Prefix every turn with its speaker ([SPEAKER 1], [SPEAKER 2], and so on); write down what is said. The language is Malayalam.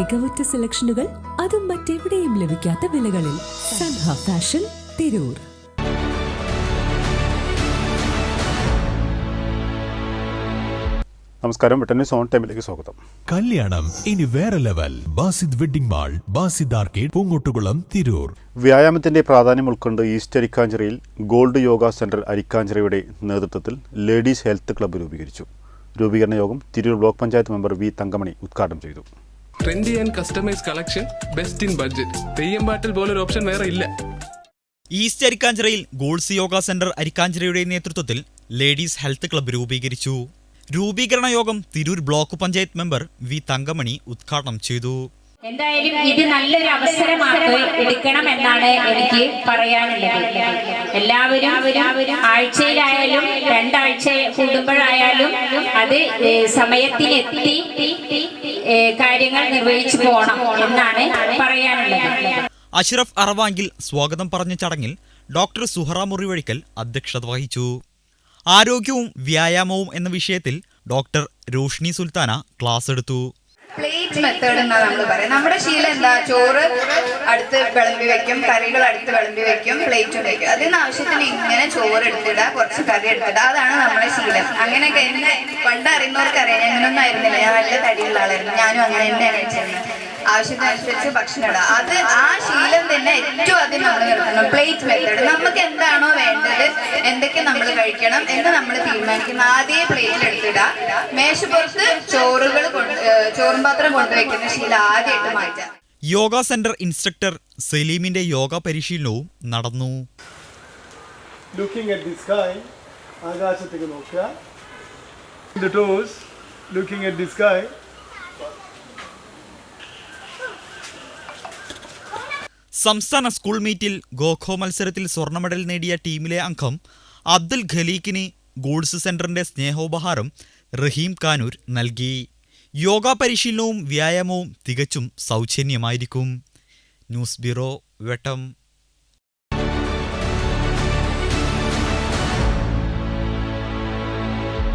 [SPEAKER 1] മികവുറ്റ സെലക്ഷനുകൾ അതും മറ്റെവിടെയും ലഭിക്കാത്ത വിലകളിൽ സൻഹ ഫാഷൻ തിരൂർ.
[SPEAKER 2] നമസ്കാരം വെട്ടന്നി സോൺ ടൈമിലേക്ക് സ്വാഗതം.
[SPEAKER 3] കല്യാണം ഇനി വേറെ level. Basid wedding mall Basid arcade Poonkottukulam Tirur.
[SPEAKER 2] വ്യായാമത്തിന്റെ പ്രാധാന്യം ഉൾക്കൊണ്ട് ഈസ്റ്റ് അരിക്കാഞ്ചിറയിൽ ഗോൾഡ് യോഗ സെന്റർ അരിക്കാഞ്ചിറയുടെ നേതൃത്വത്തിൽ ലേഡീസ് ഹെൽത്ത് ക്ലബ്ബ് രൂപീകരിച്ചു. രൂപീകരണ യോഗം Tirur block panchayat member V Thankamani ഉദ്ഘാടനം ചെയ്തു.
[SPEAKER 4] Trendy and customise collection best in budget Theyyam പാട്ടിൽ പോലൊരു ഓപ്ഷൻ വേറെ ഇല്ല.
[SPEAKER 5] ഈസ്റ്റ് അരിക്കാഞ്ചിറയിൽ ഗോൾസ് യോഗ സെന്റർ അരിക്കാഞ്ചിറയുടെ നേതൃത്വത്തിൽ ലേഡീസ് ഹെൽത്ത് ക്ലബ്ബ് രൂപീകരിച്ചു. രൂപീകരണ യോഗം Tirur block panchayat member V Thankamani ഉദ്ഘാടനം ചെയ്തു.
[SPEAKER 6] എന്തായാലും ഇത് നല്ലൊരു അവസരമാക്കി എടുക്കണം എന്നാണ് എനിക്ക് പറയാനുള്ളത്. എല്ലാവരും ആഴ്ചയിലായാലും രണ്ടാഴ്ച കൂടുമ്പോഴായാലും അത് സമയത്തിനെത്തി കാര്യങ്ങൾ നിർവഹിച്ചു പോകണം എന്നാണ് പറയാനുള്ളത്.
[SPEAKER 5] അഷ്റഫ് അറവാങ്കിൽ സ്വാഗതം പറഞ്ഞ ചടങ്ങിൽ ഡോക്ടർ സുഹറ മുറിവഴിക്കൽ അധ്യക്ഷത വഹിച്ചു. ആരോഗ്യവും വ്യായാമവും എന്ന വിഷയത്തിൽ ഡോക്ടർ രോഷ്നി സുൽത്താന ക്ലാസ് എടുത്തു.
[SPEAKER 7] പ്ലേറ്റ് മെത്തേഡ് എന്നാ നമ്മൾ പറയാം. നമ്മുടെ ശീലം എന്താ? ചോറ് അടുത്ത് വിളമ്പി വെക്കും കറികൾ അടുത്ത് വിളമ്പി വെക്കും പ്ലേറ്റ് വെക്കും. അതിന് ആവശ്യത്തിന് ഇങ്ങനെ ചോറ് എടുത്തിടുക കുറച്ച് കറി എടുത്തിടുക അതാണ് നമ്മുടെ ശീലം. അങ്ങനെയൊക്കെ എന്നെ പണ്ട് അറിയുന്നവർക്ക് അറിയാം ആയിരുന്നില്ല. ഞാൻ നല്ല തടിയുള്ള ആളായിരുന്നു. ഞാനും അങ്ങനെ തന്നെയാണ് ആവശ്യത്തിനനുസരിച്ച് ഭക്ഷണം ഇടുക അത് ആ ശീലം തന്നെ ഏറ്റവും ആദ്യം നമ്മൾ നിർത്തണം. പ്ലേറ്റ് മെത്തേഡ് നമുക്ക് എന്താണോ വേണ്ടത് എന്തൊക്കെ നമ്മൾ കഴിക്കണം എന്ന് നമ്മൾ തീരുമാനിക്കുന്ന. ആദ്യം പ്ലേറ്റിൽ എടുത്തിടുക മേശപ്പുറത്ത് ചോറുകൾ കൊണ്ട് ചോറും പാത്രം കൊണ്ടുവയ്ക്കുന്ന ശീലം ആദ്യമായിട്ട് മാറ്റാം.
[SPEAKER 5] യോഗ സെന്റർ ഇൻസ്ട്രക്ടർ സലീമിന്റെ യോഗ പരിശീലനവും നടന്നു.
[SPEAKER 8] ലുക്കിംഗ് അറ്റ് ദി സ്കൈ ആകാശത്തേക്ക് നോക്കുക. The toes looking at the sky
[SPEAKER 5] സംസ്ഥാന സ്കൂൾ മീറ്റിൽ ഗോഖോ മത്സരത്തിൽ സ്വർണ മെഡൽ നേടിയ ടീമിലെ അംഗം അബ്ദുൽ ഖലീഖിന് ഗോൾസ് സെന്ററിന്റെ സ്നേഹോപഹാരം റഹീം കാനൂർ നൽകി. യോഗ പരിശീലനവും വ്യായാമവും തികച്ചും സൗജന്യമായിരിക്കും. News bureau Vettam.